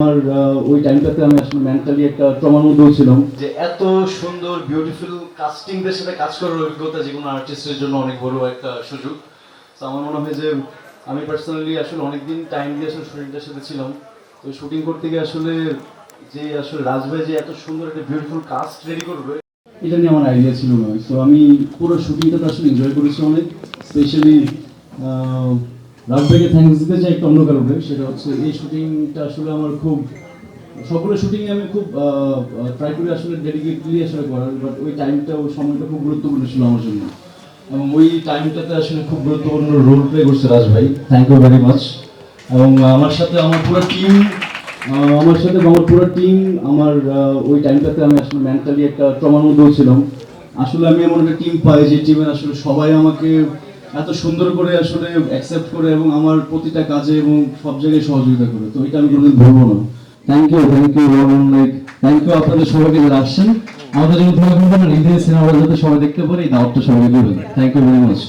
আমার ওই টাইমটাতে আমি আসলে মেন্টালি একটা ট্রমার মধ্যেও ছিলাম। যে এত সুন্দর বিউটিফুল কাস্টিংদের সাথে কাজ করার অভিজ্ঞতা যে কোনো আর্টিস্টের জন্য অনেক বড় একটা সুযোগ। তো আমার মনে হয় যে আমি পার্সোনালি আসলে অনেকদিন টাইম দিয়ে আসলে শুটিংটার সাথে ছিলাম। তো শুটিং করতে গিয়ে আসলে যে আসলে রাজভাই যে এত সুন্দর একটা বিউটিফুল কাস্ট রেডি করবে এটা নিয়ে আমার আইডিয়া ছিল না। তো আমি পুরো শুটিংটাতে আসলে এনজয় করেছি অনেক। স্পেশালি রাজভাইকে থ্যাঙ্কস দিতে চাই একটা অন্য কারণে সেটা হচ্ছে এই শুটিংটা আসলে আমার খুব সকলের শুটিংয়ে আমি খুব ট্রাই করি আসলে ডেডিকেটলি আসলে করার বাট ওই টাইমটা ওই সময়টা খুব গুরুত্বপূর্ণ ছিল আমার জন্য। এবং ওই টাইমটাতে আসলে খুব গুরুত্বপূর্ণ রোল প্লে করছে রাজ ভাই থ্যাংক ইউ ভেরি মাচ এবং আমার সাথে আমার পুরো টিম আমার সাথে আমার পুরো টিম আমার ওই টাইমটাতে আমি আসলে মেন্টালি একটা ট্রমার মধ্যেও ছিলাম। আসলে আমি এমন একটা টিম পাই যে টিমের আসলে সবাই আমাকে এত সুন্দর করে আসলে অ্যাকসেপ্ট করে এবং আমার প্রতিটা কাজে এবং সব জায়গায় সহযোগিতা করে। তো এটা আমি কোনোদিন ভুলবো না। Thank you thank you like thank you আপনাদের সবাইকে যারা আসছেন। আমাদের জন্য দোয়া করবেন ঈদের সিনেমাটা যাতে সবাই দেখতে পারে, এই দাওয়াতটা সবাই দেবেন। Thank you very much